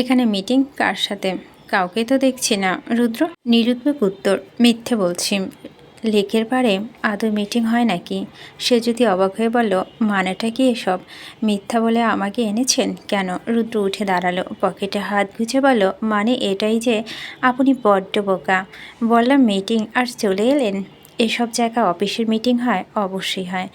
এখানে মিটিং কার সাথে? কাউকে তো দেখছি না। রুদ্র নিরুদ্বেগ উত্তর, মিথ্যে বলছি। লেকের পাড়ে আদৌ মিটিং হয় নাকি? সে যদি অবাক হয়ে বলল, মানেটা কি এসব? মিথ্যা বলে আমাকে এনেছেন কেন? রুদ্র উঠে দাঁড়াল, পকেটে হাত গুছে বলল মানে এটাই যে আপনি বড্ড বোকা। বললাম মিটিং আর চলে এলেন? এসব জায়গা অফিসের মিটিং হয়, অবশ্যই হয়।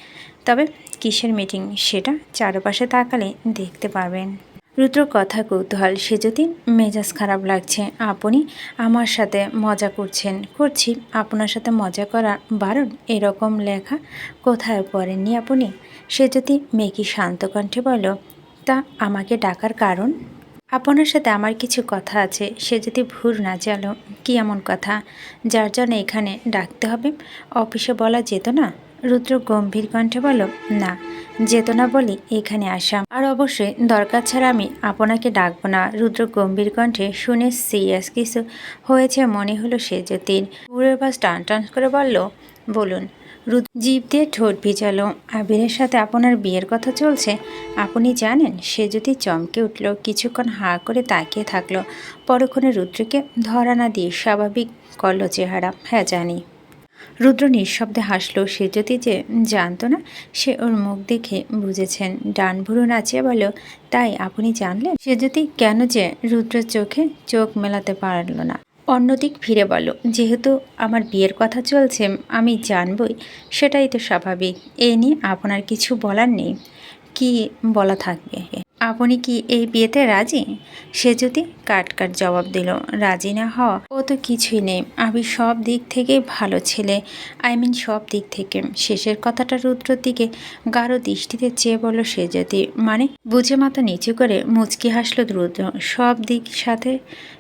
তবে কিসের মিটিং সেটা চারপাশে তাকালে দেখতে পারবেন। রুদ্র কথা কৌতূহল সে যদি মেজাজ খারাপ লাগছে। আপনি আমার সাথে মজা করছেন। করছি। আপনার সাথে মজা করা বারণ এরকম লেখা কোথায় পড়েননি আপনি? সে যদি মেকি শান্ত কণ্ঠে বলল, তা আমাকে ডাকার কারণ? আপনার সাথে আমার কিছু কথা আছে। সে যদি ভুল না জানো কি এমন কথা? যার জন্য এখানে ডাকতে হবে? অফিসে বলা যেত না? রুদ্র গম্ভীর কণ্ঠে বলল, না, যেত না বলি এখানে আসাম আর অবশ্যই দরকার ছাড়া আমি আপনাকে ডাকবো না। রুদ্র গম্ভীর কণ্ঠে শুনে সিরিয়াস কিছু হয়েছে মনে হলো সে জ্যোতির পুরের বাস টান টান করে বলল, বলুন। জীব দিয়ে ঠোঁট ভিজালো। আবিরের সাথে আপনার বিয়ের কথা চলছে? আপনি জানেন, সে যদি চমকে উঠল, কিছুক্ষণ হাঁ করে তাকিয়ে থাকল। পরক্ষণে রুদ্রকে ধরা না দিয়ে স্বাভাবিক করল চেহারা। হ্যাঁ জানি। রুদ্র নিঃশব্দে হাসল। সে যদি যে জানতো না, সে ওর মুখ দেখে বুঝেছেন। ডান ভুরু নাচিয়ে বলল, তাই আপনি জানলেন? সে যদি কেন যে রুদ্রের চোখে চোখ মেলাতে পারল না। অন্যদিক ফিরে বলো যেহেতু আমার বিয়ের কথা চলছে, আমি জানবই, সেটাই তো স্বাভাবিক। এ নিয়ে আপনার কিছু বলার নেই। কি বলা থাকবে? আপনি কি এই বিয়েতে রাজি? সে যদি কাট কাট জবাব দিল, রাজি না হওয়া ও তো কিছুই নেই। আমি সব দিক থেকে ভালো ছেলে। আই মিন সব দিক থেকে। শেষের কথাটা রুদ্রর দিকে গাঢ় দৃষ্টিতে চেয়ে বলল সে যদি। মানে বুঝে মাথা নিচু করে মুচকি হাসলো রুদ্র। সব দিক সাথে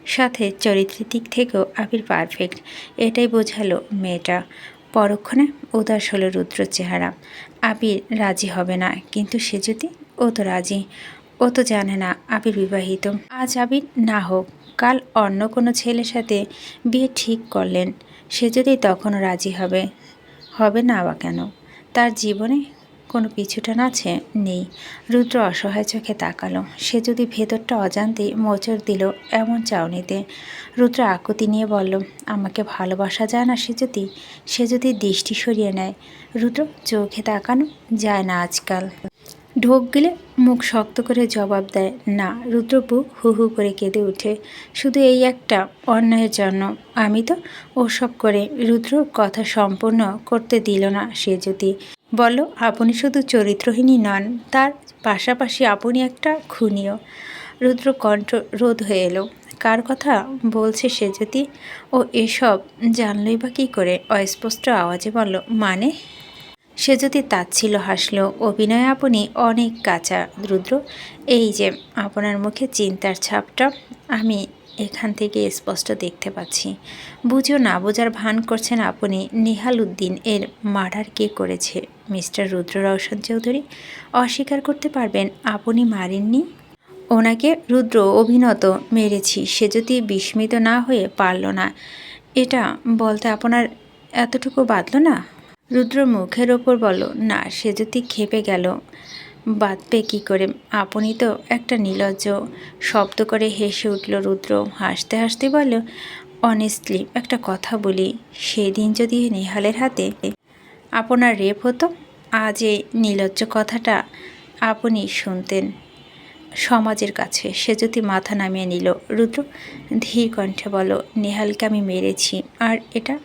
সাথে চরিত্রের দিক থেকেও আবির পারফেক্ট এটাই বোঝালো মেয়েটা। পরক্ষণে উদাস হলো রুদ্র চেহারা। আবির রাজি হবে না, কিন্তু সে যদি, ও তো রাজি। ও তো জানে না আবির বিবাহিত। আজ আবির না হোক, কাল অন্য কোনো ছেলের সাথে বিয়ে ঠিক করলেন। সে যদি তখনও রাজি হবে হবে না বা কেন? তার জীবনে কোনো পিছুটান আছে, নেই। রুদ্র অসহায় চোখে তাকালো। সে যদি ভেতরটা অজান্তেই মোচড় দিল এমন চাউনিতে। রুদ্র আকুতি নিয়ে বলল, আমাকে ভালোবাসা যায় না সে যদি সে যদি দৃষ্টি সরিয়ে নেয়? রুদ্র চোখে তাকানো যায় না আজকাল। ঢোক গেলে মুখ শক্ত করে জবাব দেয়, না। রুদ্রপু হু হু করে কেঁদে উঠে, শুধু এই একটা অন্যায়ের জন্য। আমি তো ওসব করে রুদ্র কথা সম্পূর্ণ করতে দিল না সে যদি বলল আপনি শুধু চরিত্রহীনই নন, তার পাশাপাশি আপনি একটা খুনিও। রুদ্র কণ্ঠ রোধ হয়ে এলো। কার কথা বলছে সে যদি? ও এসব জানলই বা কী করে? অস্পষ্ট আওয়াজে বলল মানে? সে যদি তাচ্ছিল হাসলো, অভিনয় আপনি অনেক কাঁচা। রুদ্র, এই যে, আপনার মুখে চিন্তার ছাপটা, আমি এখান থেকে স্পষ্ট দেখতে পাচ্ছি। বুঝো না বোঝার ভান করছেন আপনি। নিহাল উদ্দিন এর মার্ডার কে করেছে? মিস্টার রুদ্র রওশন চৌধুরী, অস্বীকার করতে পারবেন আপনি মারেননি? ওনাকে রুদ্র অভিনত মেরেছি, সে যদি বিস্মিত না হয়ে পারল না, এটা বলতে আপনার এতটুকু বাঁধল না? রুদ্র মুখের ওপর বলো না, সে যদি খেপে গেল বাঁধবে কী করে? আপনি তো একটা নির্লজ্জ শব্দ করে হেসে উঠল রুদ্র। হাসতে হাসতে বলল অনেস্টলি একটা কথা বলি। সেদিন যদি নেহালের হাতে আপনার রেপ হতো, আজ এই নির্লজ্জ কথাটা আপনি শুনতেন। সমাজের কাছে সে যদি মাথা নামিয়ে নিল। রুদ্র ধীর কণ্ঠে বলো নেহালকে আমি মেরেছি। আর এটা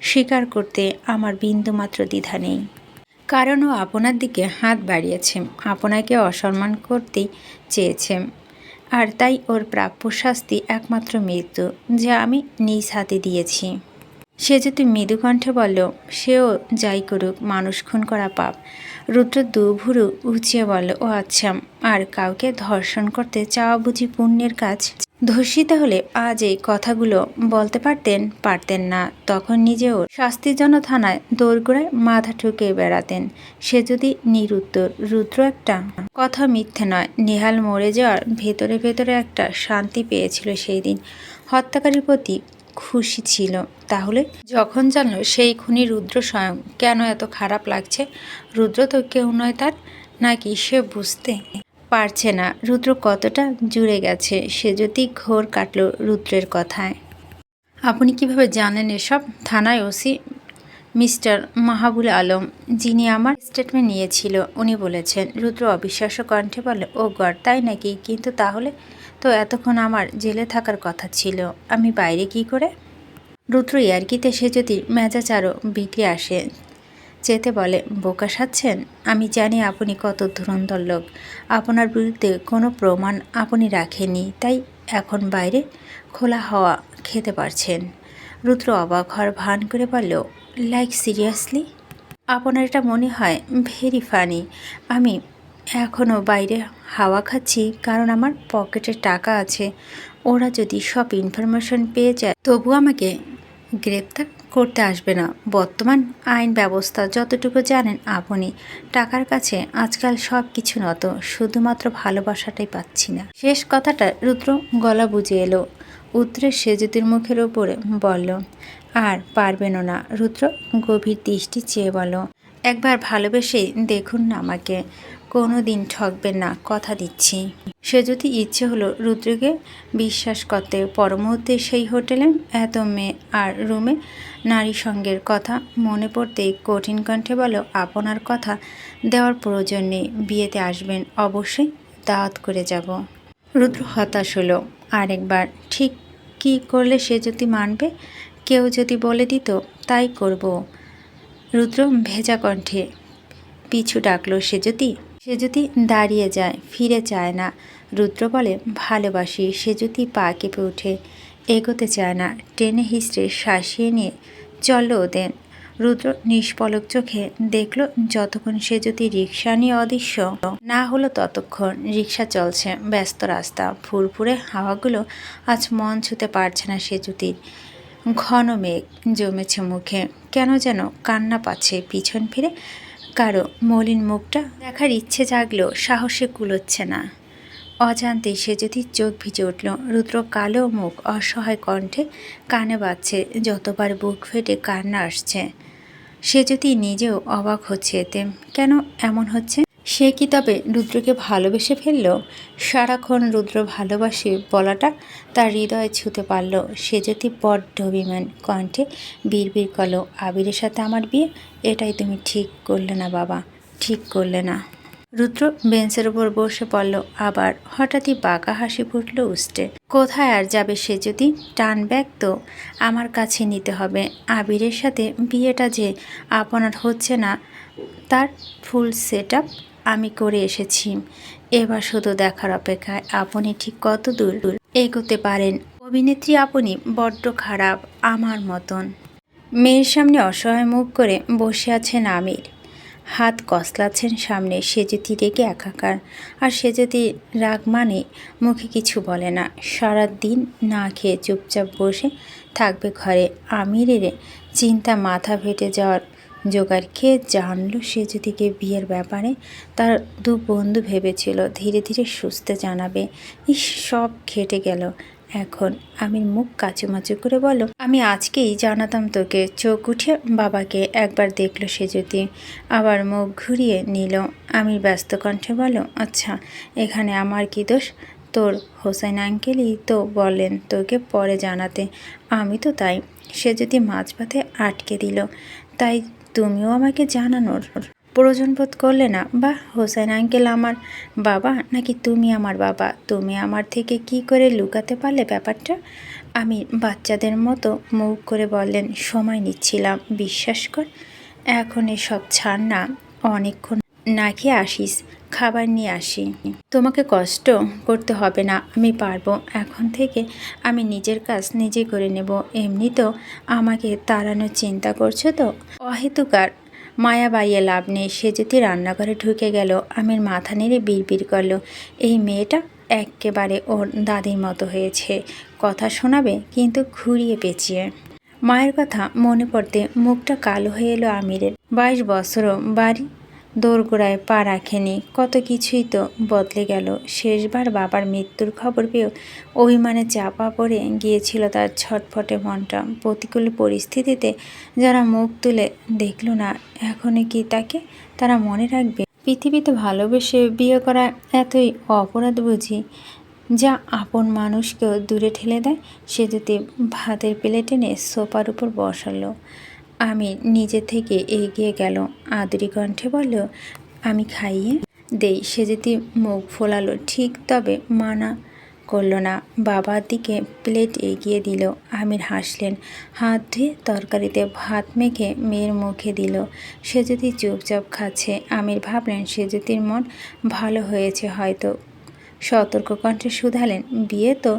স্বীকার করতে আমার বিন্দুমাত্র দ্বিধা নেই। কারণ ও আপনার দিকে হাত বাড়িয়েছে। আপনাকে অসম্মান করতে চেয়েছে। আর তাই ওর প্রাপ্য শাস্তি একমাত্র মৃত্যু, যা আমি নিজ হাতে দিয়েছি। সে যদি মৃদু কণ্ঠে বলল, সেও যাই করুক, মানুষ খুন করা পাপ। রুদ্র দুভুরু উঁচিয়ে বলল, ও আচ্ছা আর কাউকে ধর্ষণ করতে চাওয়া বুঝি পুণ্যের কাজ? ধর্ষিতা হলে আজ এই কথাগুলো বলতে পারতেন পারতেন না। তখন নিজেও শাস্তির জন্য থানায় দোরগোড়ায় মাথা ঠুকে বেড়াতেন। সে যদি নিরুত্তর, রুদ্র একটা কথা মিথ্যে নয়, নেহাল মরে যাওয়ার ভেতরে ভেতরে একটা শান্তি পেয়েছিল সেই দিন। হত্যাকারীর প্রতি খুশি ছিল। তাহলে যখন জানল সেই খুনি রুদ্র স্বয়ং, কেন এত খারাপ লাগছে? রুদ্র তো কেউ নয় তার, নাকি সে বুঝতে পারছে না। রুদ্র কতটা জুড়ে গেছে, সে যদি ঘোর কাটল রুদ্রের কথায়। আপনি কীভাবে জানেন এসব? থানায় ওসি মিস্টার মাহাবুল আলম, যিনি আমার স্টেটমেন্ট নিয়েছিল, উনি বলেছেন, রুদ্র অবিশ্বাস্য কণ্ঠে বলে ও গড তাই নাকি? কিন্তু তাহলে তো এতক্ষণ আমার জেলে থাকার কথা ছিল। আমি বাইরে কি করে? রুদ্র ইয়ার্কিতে সে যদি মেজাজ আরও বিগড়ে আসে যেতে বলে, বোকা সাচ্ছেন আমি জানি আপনি কত ধুরন্ধর লোক। আপনার বিরুদ্ধে কোনো প্রমাণ আপনি রাখেনি তাই এখন বাইরে খোলা হাওয়া খেতে পারছেন। রুদ্র অবাক হওয়ার ভান করে বলল, লাইক, সিরিয়াসলি? আপনার এটা মনে হয় ভেরি ফানি। আমি এখনও বাইরে হাওয়া খাচ্ছি, কারণ আমার পকেটে টাকা আছে। ওরা যদি সব ইনফরমেশন পেয়ে যায়, তবু আমাকে গ্রেপ্তার করতে আসবে না। বর্তমান আইন ব্যবস্থা যতটুকু জানেন আপনি, টাকার কাছে আজকাল সব কিছু নত, শুধুমাত্র ভালোবাসাটাই পাচ্ছি না। শেষ কথাটা রুদ্র গলা বুঝে এলো। উত্তরের সেজুতির মুখের ওপরে বলল, আর পারবেনও না। রুদ্র গভীর দৃষ্টি চেয়ে বলো একবার ভালোবেসেই দেখুন না আমাকে। কোনো দিন ঠকবেন না, কথা দিচ্ছি। সে যদি ইচ্ছে হলো রুদ্রকে বিশ্বাস করতে, পরমুহূর্তে সেই হোটেলে এত মেয়ে আর রুমে নারী সঙ্গের কথা মনে পড়তেই কঠিন কণ্ঠে বলো, আপনার কথা দেওয়ার প্রয়োজন নেই, বিয়েতে আসবেন, অবশ্যই দাওয়াত করে যাব। রুদ্র হতাশ হলো। আরেকবার, ঠিক কী করলে সে যদি মানবে? কেউ যদি বলে দিত, তাই করব। রুদ্র ভেজা কণ্ঠে পিছু ডাকলো, সে যদি সে যদি দাঁড়িয়ে যায়, ফিরে চায় না। রুদ্র বলে, ভালোবাসি, সে যদি পা কেঁপে ওঠে, এগোতে চায় না টেনে হিস্ট্রে শাসিয়ে নিয়ে চলল ওদের রুদ্র নিষ্পলক চোখে দেখল যতক্ষণ সে যদি রিক্সা নিয়ে অদৃশ্য না হলো ততক্ষণ রিক্সা চলছে ব্যস্ত রাস্তা। ফুরফুরে হাওয়াগুলো আজ মন ছুতে পারছে না সে জুতির। ঘন মেঘ জমেছে মুখে। কেন যেন কান্না পাচ্ছে পিছন ফিরে। কারও মলিন মুখটা দেখার ইচ্ছে জাগলেও সাহসে কুলোচ্ছে না। অজান্তে সে যদি চোখ ভিজে উঠল, রুদ্র কালো মুখ অসহায় কণ্ঠে কানে বাজছে, যতবার বুক ফেটে কান্না আসছে। সে যদি নিজেও অবাক হচ্ছে এতে কেন এমন হচ্ছে? সে কি তবে রুদ্রকে ভালোবেসে ফেলল? সারাক্ষণ রুদ্র ভালোবাসে বলাটা তার হৃদয়ে ছুতে পারল। সে যদি বড্ড অভিমান কণ্ঠে বিড়বিড় করল, আবিরের সাথে আমার বিয়ে? এটাই তুমি ঠিক করলে না বাবা, ঠিক করলে না। রুদ্র বেঞ্চের ওপর বসে পড়ল। আবার হঠাৎই বাঁকা হাসি ফুটল উষ্টে। কোথায় আর যাবে সে যদি টান ব্যাগ তো? আমার কাছে নিতে হবে। আবিরের সাথে বিয়েটা যে আপনার হচ্ছে না, তার ফুল সেট আমি করে এসেছি। এবার শুধু দেখার অপেক্ষায় আপনি ঠিক কত দূর এগোতে পারেন? অভিনেত্রী আপনি বড্ড খারাপ, আমার মতন। মেয়ের সামনে অসহায় মুখ করে বসে আছেন আমির। হাত কসলাচ্ছেন সামনে সে যদি রেগে একাকার। আর সে যদি রাগ মানে মুখে কিছু বলে না। সারা দিন না খেয়ে চুপচাপ বসে থাকবে ঘরে। আমিরের চিন্তা মাথা ফেটে যাওয়ার জোগাড় খেয়ে জানলো সে যদিকে বিয়ের ব্যাপারে, তার দু বন্ধু ভেবেছিল, ধীরে ধীরে সুস্থে জানাবে। ইস, সব খেটে গেল। এখন আমির মুখ কাচুমাচু করে বলো আমি আজকেই জানাতাম তোকে। চোখ উঠে বাবাকে একবার দেখল সে যদি। আবার মুখ ঘুরিয়ে নিল। আমি ব্যস্ত কণ্ঠে বলো আচ্ছা এখানে আমার কি দোষ? তোর হোসেন আঙ্কেলই তো বলেন তোকে পরে জানাতে। আমি তো তাই। সে যদি মাঝপথে আটকে দিল, তাই তুমিও আমাকে জানানোর প্রয়োজন বোধ করলে না। বা হোসেন আঙ্কেল আমার বাবা? নাকি তুমি আমার বাবা? তুমি আমার থেকে কি করে লুকাতে পারলে ব্যাপারটা? আমি বাচ্চাদের মতো মুখ করে বললেন, সময় নিচ্ছিলাম, বিশ্বাস কর। এখন এসব ছাড় না, অনেকক্ষণ নাকি আসিস। খাবার নিয়ে আসি তোমাকে কষ্ট করতে হবে না, আমি পারব। এখন থেকে আমি নিজের কাজ নিজে করে নেব। এমনি তো আমাকে তাড়ানোর চিন্তা করছ তো? অহেতুকার, মায়া বাইয়ে লাভ নেই। সে যদি রান্নাঘরে ঢুকে গেল। আমির মাথা নেড়ে বিড়বিড় করল। এই মেয়েটা একেবারে ওর দাদির মতো হয়েছে। কথা শোনাবে, কিন্তু ঘুরিয়ে পেঁচিয়ে। মায়ের কথা মনে পড়তে মুখটা কালো হয়ে এলো আমিরের। বাইশ বছরও বাড়ি দোরগোড়ায় পা রাখেনি। কত কিছুই তো বদলে গেল। শেষবার বাবার মৃত্যুর খবর পেয়েও অভিমানে চাপা পড়ে গিয়েছিল তার ছটফটে মনটা। প্রতিকূল পরিস্থিতিতে যারা মুখ তুলে দেখল না, এখনই কি তাকে তারা মনে রাখবে? পৃথিবীতে ভালোবেসে বিয়ে করা এতই অপরাধ বুঝি, যা আপন মানুষকেও দূরে ঠেলে দেয়। সে যদি ভাতের প্লেট এনে সোফার উপর বসালো আমি নিজে থেকে এগিয়ে গেল। আদরি কণ্ঠে বলল, আমি খাইয়ে দেই। সে যদি মুখ ফোলালো, ঠিক তবে মানা করল না। বাবার দিকে প্লেট এগিয়ে দিল। আমির হাসলেন। হাত ধুয়ে তরকারিতে ভাত মেখে মেয়ের মুখে দিল। সে যদি চুপচাপ খাচ্ছে, আমির ভাবলেন, সে যদির মন ভালো হয়েছে হয়তো। সতর্ক কণ্ঠে শুধালেন, বিয়ে তো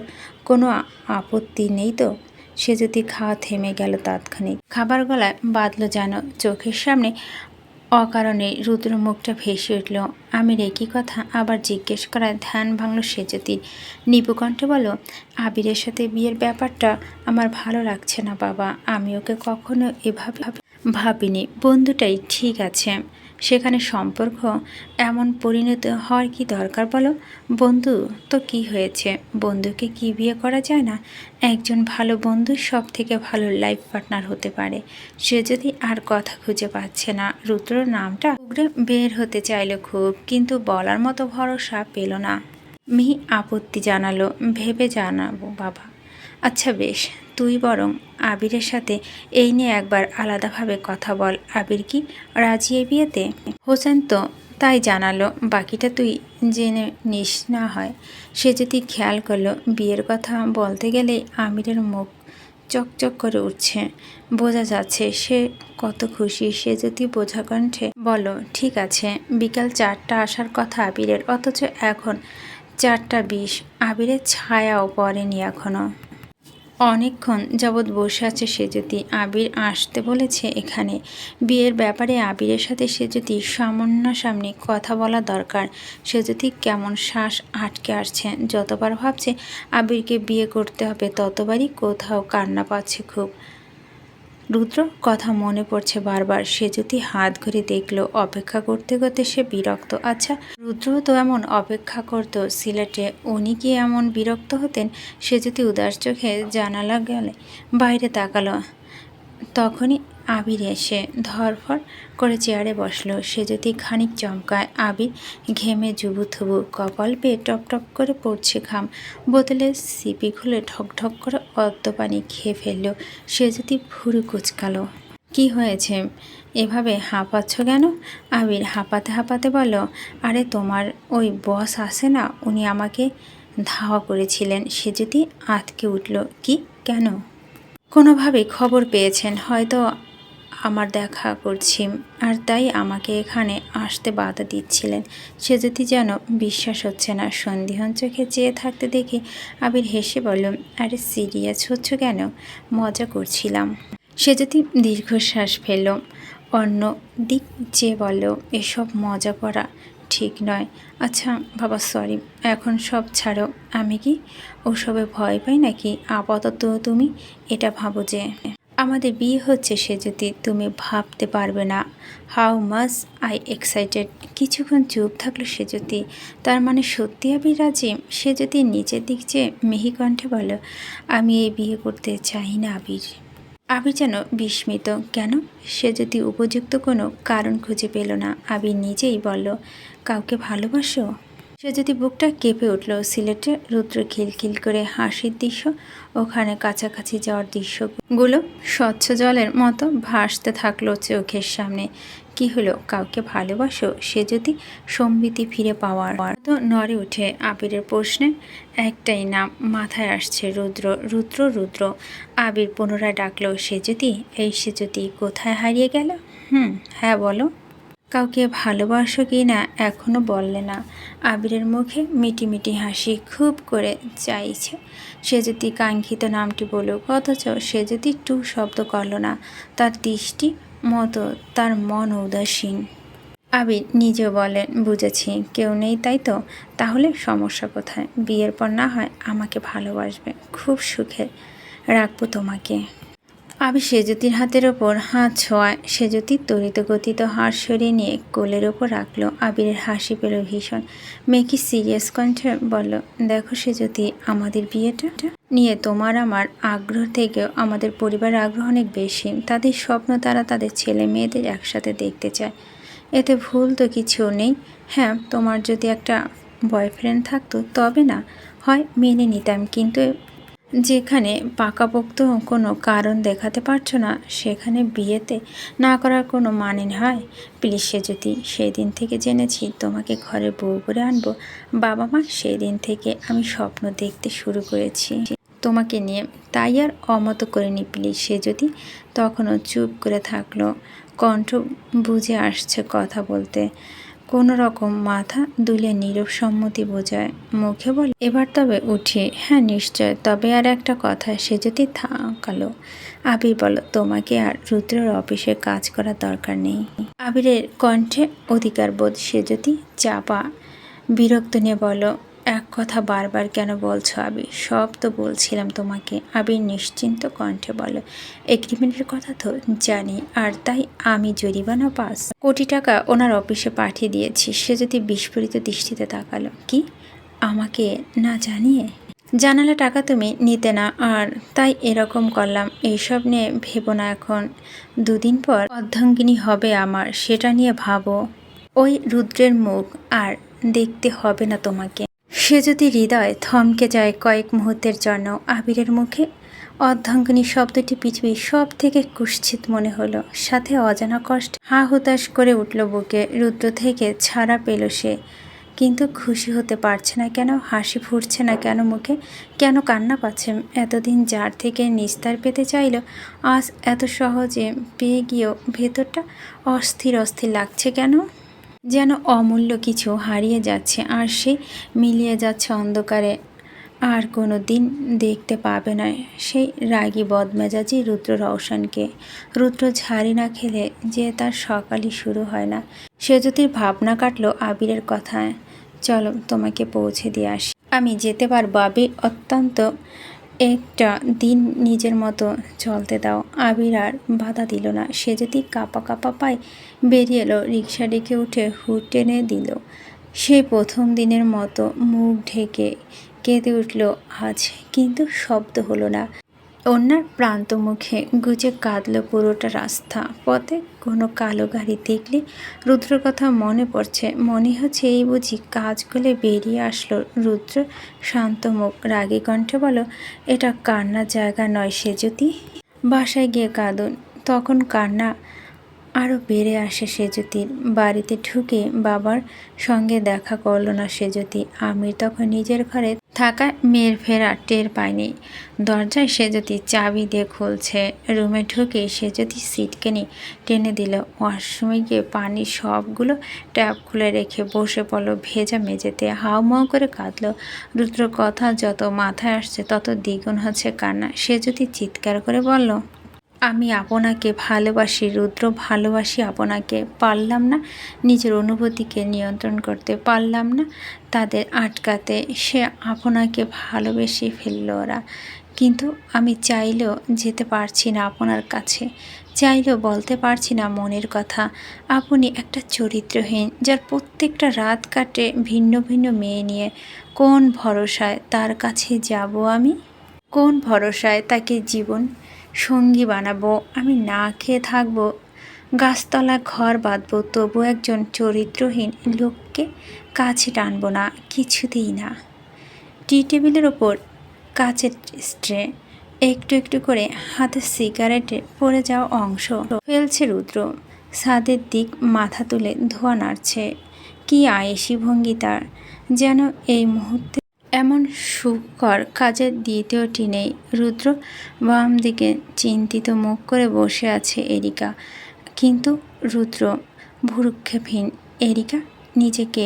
কোনো আপত্তি নেই তো? সে যদি খাওয়া থেমে গেল তাৎক্ষণিক। খাবার গলায় বাঁধলো যেন চোখের সামনে। অকারণে রুদ্র মুখটা ভেসে উঠল। আমি একই কথা আবার জিজ্ঞেস করায় ধ্যান ভাঙল সে যদি নিপু কণ্ঠে বলো আবিরের সাথে বিয়ের ব্যাপারটা আমার ভালো লাগছে না বাবা। আমি ওকে কখনো এভাবে ভাব- ভাবিনি। বন্ধুটাই ঠিক আছে। সেখানে সম্পর্ক এমন পরিণত হওয়ার কি দরকার বলো? বন্ধু, তো কি হয়েছে? বন্ধুকে কি বিয়ে করা যায় না? একজন ভালো বন্ধু সব থেকে ভালো লাইফ পার্টনার হতে পারে। সে যদি আর কথা খুঁজে পাচ্ছে না, রুদ্র নামটা উগড়ে বের হতে চাইলো খুব, কিন্তু বলার মতো ভরসা পেল না। মিহি আপত্তি জানালো, ভেবে জানাব, বাবা। আচ্ছা বেশ, তুই বরং আবিরের সাথে এই নিয়ে একবার আলাদাভাবে কথা বল, আবির কি রাজি এই বিয়েতে? হোসেন তো তাই জানালো, বাকিটা তুই জেনে নিস না হয়। সে যদি খেয়াল করল, বিয়ের কথা বলতে গেলেই আমিরের মুখ চকচক করে উঠছে। বোঝা যাচ্ছে সে কত খুশি, সে যদি বোঝা কণ্ঠে বলো, ঠিক আছে, বিকাল চারটা আসার কথা আবিরের, অথচ এখন চারটা বিশ। আবিরের ছায়াও পড়েনি এখনও। অনেকক্ষণ যাবৎ বসে আছে সে যদি আবির আসতে বলেছে এখানে। বিয়ের ব্যাপারে আবিরের সাথে সে যদি সামনাসামনি কথা বলা দরকার। সে যদি কেমন শ্বাস আটকে আসছে। যতবার ভাবছে আবিরকে বিয়ে করতে হবে, ততবারই কোথাও কান্না পাচ্ছে খুব। রুদ্র কথা মনে পড়ছে বারবার। সে যদি হাত ঘুরে দেখল, অপেক্ষা করতে করতে সে বিরক্ত। আচ্ছা রুদ্র তো এমন অপেক্ষা করত, সিলেটে উনি কি এমন বিরক্ত হতেন? সে যদি উদাস চোখে জানালা গেলে বাইরে তাকালো, তখনই আবির এসে ধরফর করে চেয়ারে বসল। সে যদি খানিক চমকায়, আবির ঘেমে জুবুথুবু কপাল পেয়ে টপ টপ করে পড়ছে ঘাম। বোতলে সিপি খুলে ঢক ঢক করে অদ্য পানি খেয়ে ফেলল। সে যদি ভুরু কুচকালো, কি হয়েছে? এভাবে হাঁপাচ্ছ কেন? আবির হাঁপাতে হাঁপাতে বলো আরে তোমার ওই বস আসে না, উনি আমাকে ধাওয়া করেছিলেন। সে যদি আতকে উঠল, কি? কেন? কোনোভাবে খবর পেয়েছেন। হয়তো আমার দেখা করছি আর তাই আমাকে এখানে আসতে বাধা দিচ্ছিলেন। সে যদি যেন বিশ্বাস হচ্ছে না। সন্দিহন চোখে চেয়ে থাকতে দেখে আবির হেসে বলল, আরে সিরিয়াস হচ্ছ কেন? মজা করছিলাম। সে যদি দীর্ঘশ্বাস ফেলল। অন্য দিক চেয়ে বলল, এসব মজা করা ঠিক নয়। আচ্ছা বাবা সরি এখন সব ছাড়ো। আমি কি ওসবে ভয় পাই নাকি? আপাতত তুমি এটা ভাবো যে আমাদের বিয়ে হচ্ছে সে যদি তুমি ভাবতে পারবে না। হাউ মাস আই এক্সাইটেড কিছুক্ষণ চুপ থাকল সে যদি তার মানে সত্যি আমি রাজি? সে যদি নিজের দিক চেয়ে মিহি কণ্ঠে বলো আমি এই বিয়ে করতে চাই না, আবির। আবির যেন বিস্মিত। কেন? সে যদি উপযুক্ত কোনো কারণ খুঁজে পেল না। আবির নিজেই বলল, কাউকে ভালোবাসো? যদি বুকটা কেঁপে উঠল সিলেটে রুদ্র খিলখিল করে হাসির দৃশ্য ওখানে কাছাকাছি যাওয়ার দৃশ্যগুলো স্বচ্ছ জলের মতো ভাসতে থাকল চোখের সামনে। কি হলো? কাউকে ভালোবাসো? সে যদি সম্বিতি ফিরে পাওয়ার তো নড়ে উঠে আবিরের প্রশ্নে। একটাই নাম মাথায় আসছে রুদ্র রুদ্র রুদ্র। আবির পুনরায় ডাকলো, সে যদি, এই সে যদি কোথায় হারিয়ে গেল? হুম হ্যাঁ বলো। কাউকে ভালোবাসো কি না এখনও বললে না। আবিরের মুখে মিটি মিটি হাসি খুব করে চাইছে। সে যদি কাঙ্ক্ষিত নামটি বলুক অথচ সে যদি টু শব্দ করল না, তার দৃষ্টি মতো, তার মন উদাসীন। আবির নিজেও বলেন, বুঝেছি, কেউ নেই তাই তো? তাহলে সমস্যা কোথায়? বিয়ের পর না হয় আমাকে ভালোবাসবে, খুব সুখে রাখব তোমাকে। আবি সেজুতির হাতের ওপর হাত ছোঁয়ায়। সেজুতি তরিত গতিত হাত সরিয়ে নিয়ে কোলের ওপর রাখল। আবিরের হাসি পেল ভীষণ। মেয়েকে সিরিয়াস কণ্ঠে বলল, দেখো সেজুতি, আমাদের বিয়েটা নিয়ে তোমার আমার আগ্রহ থেকেও আমাদের পরিবারের আগ্রহ অনেক বেশি। তাদের স্বপ্ন তারা তাদের ছেলে মেয়েদের একসাথে দেখতে চায়। এতে ভুল তো কিছু নেই। হ্যাঁ তোমার যদি একটা বয়ফ্রেন্ড থাকতো, তবে না। হয় মেনে নিতাম, কিন্তু যেখানে পাকাপোক্ত কোনো কারণ দেখাতে পারছ না, সেখানে বিয়েতে না করার কোনো মানে হয় প্লিজ সে যদি সেই দিন থেকে জেনেছি তোমাকে ঘরে বউ করে আনব। বাবা মা সেই দিন থেকে আমি স্বপ্ন দেখতে শুরু করেছি। তোমাকে নিয়ে তাই আর অমতো করিনি, প্লিজ সে যদি তখনও চুপ করে থাকল, কণ্ঠ বুঝে আসছে কথা বলতে। কোনো রকম মাথা দুলে নীরব সম্মতি বোঝায়। মুখে বলে, এবার তবে উঠি। হ্যাঁ নিশ্চয়। তবে আর একটা কথা, সে যদি থাকালো? আবির বলো, তোমাকে আর রুদ্রের অফিসে কাজ করা দরকার নেই। আবিরের কণ্ঠে অধিকার বোধ, সে যদি চাপা, বিরক্ত নিয়ে বলো। এক কথা বারবার কেন বলছো আবি? সব তো বলছিলাম তোমাকে। আবির নিশ্চিন্ত কণ্ঠে বলো এগ্রিমেন্টের কথা তো জানি, আর তাই আমি জরিমানা পাস। কোটি টাকা ওনার অফিসে পাঠিয়ে দিয়েছি, সে যদি বিস্ফোরিত দৃষ্টিতে তাকালো। কি? আমাকে না জানিয়ে? জানালে টাকা তুমি নিতে না, আর তাই এরকম করলাম। এইসব নিয়ে ভেবো না এখন। দুদিন পর অর্ধাঙ্গিনী হবে আমার, সেটা নিয়ে ভাবো। ওই রুদ্রের মুখ, আর দেখতে হবে না তোমাকে। সে যদি হৃদয় থমকে যায় কয়েক মুহূর্তের জন্য আবিরের মুখে, অর্ধাঙ্গিনী শব্দটি পৃথিবীর সব থেকে কুৎসিত মনে হলো। সাথে অজানা কষ্ট হা হুতাশ করে উঠল বুকে, রুদ্র থেকে ছাড়া পেল সে। কিন্তু খুশি হতে পারছে না কেন, হাসি ফুটছে না কেন মুখে? কেন কান্না পাচ্ছে? এতদিন যার থেকে নিস্তার পেতে চাইল, আজ এত সহজে পেয়ে গিয়েও ভেতরটা অস্থির অস্থির লাগছে কেন? যেন অমূল্য কিছু হারিয়ে যাচ্ছে আর সে মিলিয়ে যাচ্ছে অন্ধকারে। আর কোনো দিন দেখতে পাবে না সেই রাগী বদমেজাজি রুদ্র রওশনকে রুদ্র ঝাড়ি না খেলে যে তার সকালই শুরু হয় না। সে যদি ভাবনা কাটলো আবিরের কথায়, চলো তোমাকে পৌঁছে দিয়ে আসি। আমি যেতে পারব আবির অত্যন্ত একটা দিন নিজের মতো চলতে দাও। আবির আর বাধা দিল না। সে যদি কাপা কাপা পায় বেরিয়ে এলো রিক্সা ডেকে উঠে হুট টেনে দিল। সে প্রথম দিনের মতো মুখ ঢেকে কেঁদে উঠল, আজ কিন্তু শব্দ হলো না। অন্যার প্রান্ত মুখে গুজে কাঁদল পুরোটা রাস্তা। পথে কোনো কালো গাড়ি দেখলে রুদ্র কথা মনে পড়ছে। মনে হচ্ছে এই বুঝি কাজ করে বেরিয়ে আসলো রুদ্র শান্ত মুখ। রাগী কণ্ঠে বলো, এটা কান্নার জায়গা নয় সে যদি বাসায় গিয়ে কাঁদুন। তখন কান্না আরও বেড়ে আসে সেজতির বাড়িতে ঢুকে বাবার সঙ্গে দেখা করল না সেজতি আমির তখন নিজের ঘরে থাকা মেয়ের ফেরা টের পায়নি। দরজায় সে যদি চাবি দিয়ে খুলছে, রুমে ঢুকে সে যদি সিটকেনি টেনে দিল, ওয়াশরুমে গিয়ে পানি সবগুলো ট্যাপ খুলে রেখে বসে পড়ল, ভেজা মেঝেতে হাউমাউ করে কাঁদলো। রুদ্র কথা যত মাথায় আসছে, তত দ্বিগুণ হচ্ছে কান্না। সে যদি চিৎকার করে বলল আমি আপনাকে ভালোবাসি, রুদ্র, ভালোবাসি আপনাকে। পারলাম না নিজের অনুভূতিকে নিয়ন্ত্রণ করতে, পারলাম না তাদের আটকাতে। সে আপনাকে ভালোবেসে ফেলল ওরা। কিন্তু আমি চাইলেও যেতে পারছি না আপনার কাছে। চাইলেও বলতে পারছি না মনের কথা। আপনি একটা চরিত্রহীন যার প্রত্যেকটা রাত কাটে ভিন্ন ভিন্ন মেয়ে নিয়ে। কোন ভরসায় তার কাছে যাব আমি? কোন ভরসায় তাকে জীবন সঙ্গী বানাবো, আমি না খেয়ে থাকব। গাছতলা ঘর বাঁধবো, তবু একজন চরিত্রহীন লোককে কাছে টানবো না, কিছুতেই না। টি টেবিলের ওপর কাচের স্ট্রে, একটু একটু করে হাতে সিগারেটে পড়ে যাওয়া অংশ। ফেলছে রুদ্র, ছাদের দিক মাথা তুলে ধোয়া নাড়ছে। কি আয়েসি ভঙ্গি তার, যেন এই মুহূর্তে এমন সুখকর কাজের দ্বিতীয়টি নেই। রুদ্র বাম দিকে চিন্তিত মুখ করে বসে আছে এরিকা। কিন্তু রুদ্র ভুরুক্ষেপহীন। এরিকা নিজেকে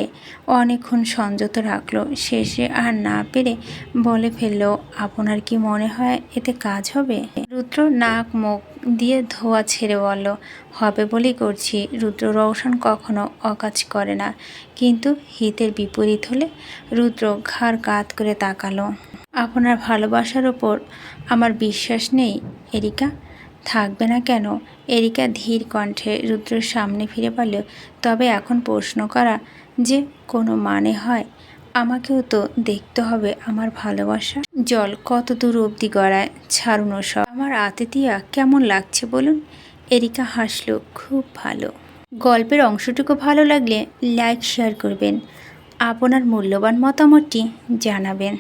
অনেকক্ষণ সংযত রাখল। শেষে আর না পেরে বলে ফেলল, আপনার কি মনে হয় এতে কাজ হবে? রুদ্র নাক মুখ দিয়ে ধোয়া ছেড়ে বলল, হবে বলেই করছি, রুদ্র রওশন কখনো অকাজ করে না। কিন্তু হিতের বিপরীত হলে রুদ্র ঘাড় কাত করে তাকালো। আপনার ভালোবাসার ওপর আমার বিশ্বাস নেই, এরিকা। থাকবে না কেন? এরিকা ধীর কণ্ঠে রুদ্রের সামনে ফিরে পারল তবে এখন প্রশ্ন করা যে কোনো মানে হয় আমাকেও তো দেখতে হবে আমার ভালোবাসা। জল কত দূর অবধি গড়ায়, ছাড়ুনো সব আমার আতিথিয়া কেমন লাগছে বলুন? এরিকা হাসলো, খুব ভালো। গল্পের অংশটুকু ভালো লাগলে লাইক শেয়ার করবেন। আপনার মূল্যবান মতামতটি জানাবেন।